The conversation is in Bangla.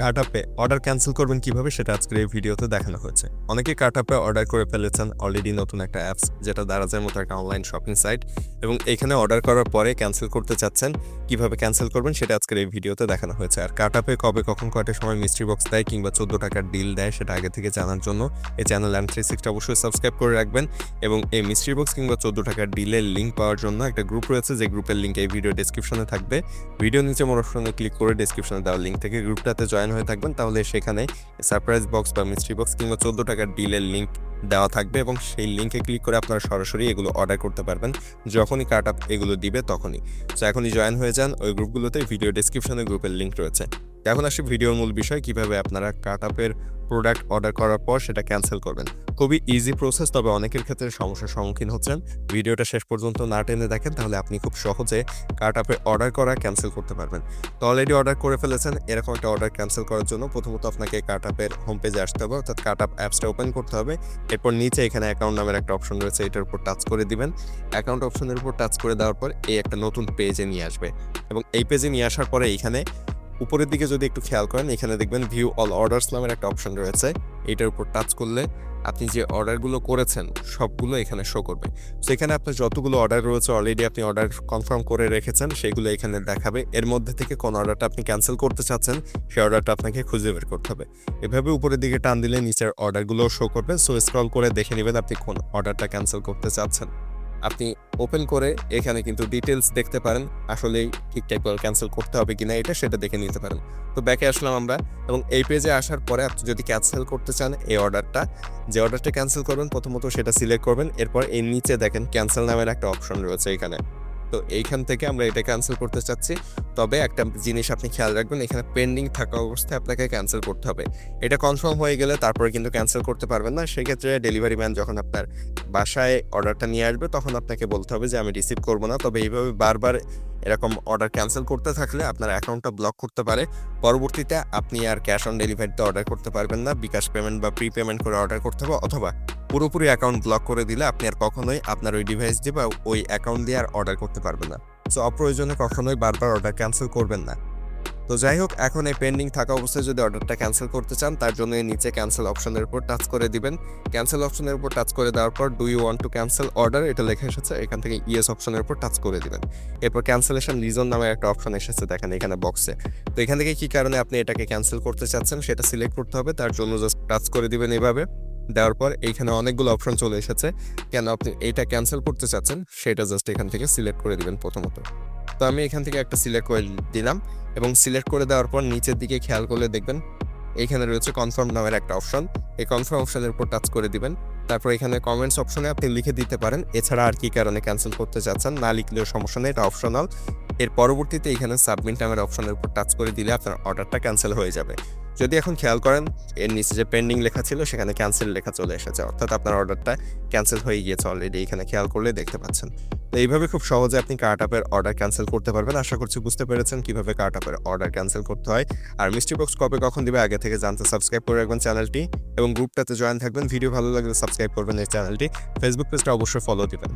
কার্ট আপে অর্ডার ক্যান্সেল করবেন কীভাবে সেটা আজকের এই ভিডিওতে দেখানো হয়েছে। অনেকে কার্ট আপে অর্ডার করে ফেলেছেন অলরেডি নতুন একটা অ্যাপস যেটা দারাজের মতো একটা অনলাইন শপিং সাইট এবং এখানে অর্ডার করার পরে ক্যান্সেল করতে চাচ্ছেন, কীভাবে ক্যান্সেল করবেন সেটা আজকের এই ভিডিওতে দেখানো হয়েছে। আর কার্ট আপে কবে কখন কয়টার সময় মিস্ট্রি বক্স দেয় কিংবা চোদ্দ টাকার ডিল দেয় সেটা আগে থেকে জানার জন্য এই চ্যানেল অ্যান্ড থ্রি সিক্সটা অবশ্যই সাবস্ক্রাইব করে রাখবেন, এবং এই মিস্ট্রি বক্স কিংবা চোদ্দ টাকার ডিলের লিঙ্ক পাওয়ার জন্য একটা গ্রুপ রয়েছে, যে গ্রুপের লিঙ্ক এই ভিডিও ডিসক্রিপশনে থাকবে। ভিডিও নিচে মোর অপশনে ক্লিক করে ডিসক্রিপশনে দেওয়া লিঙ্ক থেকে গ্রুপটাতে জয়েন হয়ে থাকবেন, তাহলে সেখানে সারপ্রাইজ বক্স বা মিস্ট্রি বক্স কিংবা চোদ্দ টাকার ডিলের লিঙ্ক দেওয়া থাকবে এবং সেই লিঙ্কে ক্লিক করে আপনারা সরাসরি এগুলো অর্ডার করতে পারবেন। যখনই কার্ট আপ এগুলো দিবে, তখনই। তো এখনই জয়েন হয়ে যান, ওই গ্রুপগুলোতে ভিডিও ডিসক্রিপশনে গ্রুপের লিঙ্ক রয়েছে। এখন আসি ভিডিওর মূল বিষয়, কীভাবে আপনারা কার্ট আপের প্রোডাক্ট অর্ডার করার পর সেটা ক্যান্সেল করবেন। খুবই ইজি প্রসেস তবে অনেকের ক্ষেত্রে সমস্যার সম্মুখীন হচ্ছেন। ভিডিওটা শেষ পর্যন্ত না টেনে দেখেন, তাহলে আপনি খুব সহজে কার্ট আপে অর্ডার করা ক্যান্সেল করতে পারবেন। তো অলরেডি অর্ডার করে ফেলেছেন, এরকম একটা অর্ডার ক্যান্সেল করার জন্য প্রথমত আপনাকে কার্ট আপের হোম পেজে আসতে হবে, অর্থাৎ কার্ট আপ অ্যাপসটা ওপেন করতে হবে। এরপর নিচে এখানে অ্যাকাউন্ট নামের একটা অপশন রয়েছে, এটার উপর টাচ করে দিবেন। অ্যাকাউন্ট অপশনের উপর টাচ করে দেওয়ার পর এই একটা নতুন পেজে নিয়ে আসবে। এবং এই পেজে নিয়ে আসার পরে এইখানে উপরের দিকে যদি একটু খেয়াল করেন, এখানে দেখবেন ভিউ অল অর্ডার্স নামের একটা অপশন রয়েছে। এটার উপর টাচ করলে আপনি যে অর্ডারগুলো করেছেন, সবগুলো এখানে শো করবে। তো এখানে আপনার যতগুলো অর্ডার রয়েছে অলরেডি আপনি অর্ডার কনফার্ম করে রেখেছেন, সেগুলো এখানে দেখাবে। এর মধ্যে থেকে কোন অর্ডারটা আপনি ক্যান্সেল করতে চাচ্ছেন, সেই অর্ডারটা আপনাকে খুঁজে বের করতে হবে। এভাবে উপরের দিকে টান দিলে নিচের অর্ডারগুলো শো করবে। সো স্ক্রল করে দেখে নেবেন আপনি কোন অর্ডারটা ক্যান্সেল করতে চাচ্ছেন। আপনি ওপেন করে এখানে কিন্তু ডিটেলস দেখতে পারেন আসলে ঠিকঠাক করে ক্যান্সেল করতে হবে কিনা এটা সেটা দেখে নিতে পারেন। তো ব্যাকে আসলাম আমরা এবং এই পেজে আসার পরে আপনি যদি ক্যান্সেল করতে চান এই অর্ডারটা যে অর্ডারটা ক্যান্সেল করবেন প্রথমত সেটা সিলেক্ট করবেন, এরপর এই নিচে দেখেন ক্যান্সেল নামের একটা অপশন রয়েছে এখানে। তো এইখান থেকে আমরা এটা ক্যান্সেল করতে চাচ্ছি। তবে একটা জিনিস আপনি খেয়াল রাখবেন, এখানে পেন্ডিং থাকা অবস্থায় আপনাকে ক্যান্সেল করতে হবে। এটা কনফার্ম হয়ে গেলে তারপরে কিন্তু ক্যান্সেল করতে পারবেন না। সেক্ষেত্রে ডেলিভারি ম্যান যখন আপনার বাসায় অর্ডারটা নিয়ে আসবে, তখন আপনাকে বলতে হবে যে, আমি রিসিভ করব না। তবে এইভাবে বারবার এরকম অর্ডার ক্যান্সেল করতে থাকলে আপনার অ্যাকাউন্টটা ব্লক করতে পারে। পরবর্তীতে আপনি আর ক্যাশ অন ডেলিভারিতে অর্ডার করতে পারবেন না। বিকাশ পেমেন্ট বা প্রি পেমেন্ট করে অর্ডার করতে হবে, অথবা পুরোপুরি অ্যাকাউন্ট ব্লক করে দিলে আপনি আর কখনোই আপনার ওই ডিভাইস দিয়ে বা ওই অ্যাকাউন্ট দিয়ে আর অর্ডার করতে পারবেন না। সো অপ্রয়োজনে কখনোই বারবার অর্ডার ক্যান্সেল করবেন না। তো যাই হোক, এখন এই পেন্ডিং থাকা অবস্থায় যদি অর্ডারটা ক্যান্সেল করতে চান, তার জন্য এই নিচে ক্যান্সেল অপশনের উপর টাচ করে দিবেন। ক্যান্সেল অপশনের উপর টাচ করে দেওয়ার পর do you want to cancel order এটা লেখা এসেছে, এখান থেকে ইয়েস অপশনের উপর টাচ করে দিবেন। এরপর ক্যান্সেলেশন রিজন নামে একটা অপশন এসেছে, দেখেন এখানে বক্সে তো এখান থেকে কি কারণে আপনি এটাকে ক্যান্সেল করতে চাচ্ছেন, সেটা সিলেক্ট করতে হবে, তার জন্য জাস্ট টাচ করে দিবেন এভাবে। দেওয়ার পর এইখানে অনেকগুলো অপশন চলে এসেছে। কেন আপনি এইটা ক্যান্সেল করতে চাচ্ছেন, সেটা জাস্ট এখান থেকে সিলেক্ট করে দিবেন প্রথমত। তো আমি এখান থেকে একটা সিলেক্ট করে দিলাম এবং সিলেক্ট করে দেওয়ার পর নিচের দিকে খেয়াল করলে দেখবেন এইখানে রয়েছে কনফার্ম নামের একটা অপশন এই কনফার্ম অপশনের উপর টাচ করে দিবেন। তারপর এখানে কমেন্টস অপশনে আপনি লিখে দিতে পারেন, এছাড়া আর কি কারণে ক্যান্সেল করতে চাচ্ছেন না লিখলেও সমস্যা নেই, এটা অপশনাল এর পরবর্তীতে এখানে সাবমিট নামের অপশনের উপর টাচ করে দিলে আপনার অর্ডারটা ক্যান্সেল হয়ে যাবে। যদি এখন খেয়াল করেন, এর নিচে যে পেন্ডিং লেখা ছিল, সেখানে ক্যান্সেল লেখা চলে এসেছে। অর্থাৎ আপনার অর্ডারটা ক্যান্সেল হয়ে গিয়েছে অলরেডি এখানে খেয়াল করলে দেখতে পাচ্ছেন। তো এইভাবে খুব সহজে আপনি কার্ট আপের অর্ডার ক্যান্সেল করতে পারবেন। আশা করছি বুঝতে পেরেছেন কীভাবে কার্ট আপের অর্ডার ক্যান্সেল করতে হয়। আর মিস্ট্রি বক্স কবে কখন দিবে, আগে থেকে জানতে সাবস্ক্রাইব করে রাখবেন চ্যানেলটি এবং গ্রুপটাতে জয়েন থাকবেন। ভিডিও ভালো লাগলে সাবস্ক্রাইব করবেন এই চ্যানেলটি ফেসবুক পেজটা অবশ্যই ফলো দিবেন।